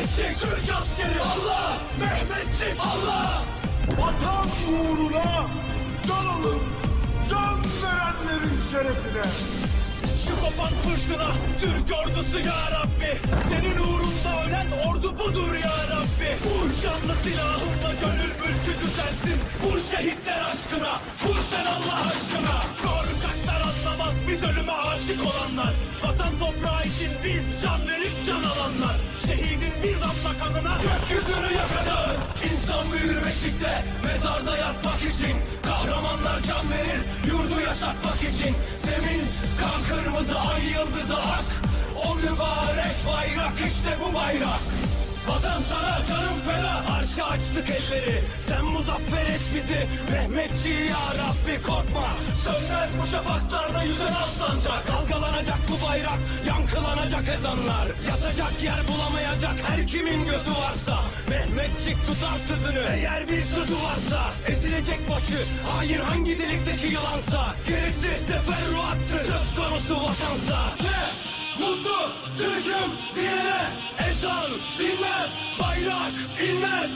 Mehmetçik Türk askeri Allah Mehmetçik Allah. Vatan uğruna can alıp can verenlerin şerefine. Şu kopan fırtına Türk ordusu ya Rabbi. Senin uğrunda ölen ordu budur ya Rabbi. Vur canlı silahınla gönül mülkü sensin Vur şehitler aşkına Vur sen Allah aşkına. Korkaklar anlamaz biz ölüme aşık olanlar. Vatan toprağı için biz can kanına gökyüzünü yakacağız. İnsan büyür beşikte mezarda yatmak için. Kahramanlar can verir yurdu yaşatmak için. Zemin kan kırmızı ay yıldızı ak. O mübarek bayrak işte bu bayrak. Vatan sana canım feda. Arşa açtık elleri. Sen muzaffer et bizi. Mehmetçi ya Rabbi korkma. Sönmez bu şafaklarda yüzen al sancak Dalgalanacak bu bayrak Yankılanacak ezanlar. Yatacak yer bulamayacak her kimin gözü varsa. Mehmetçik tutar sözünü Eğer bir sözü varsa. Ezilecek başı Hain hangi delikteki yılansa. Gerisi teferruattır Söz konusu vatansa. Ne? Mutlu Türk'üm diyene ezan dinmez Bayrak inmez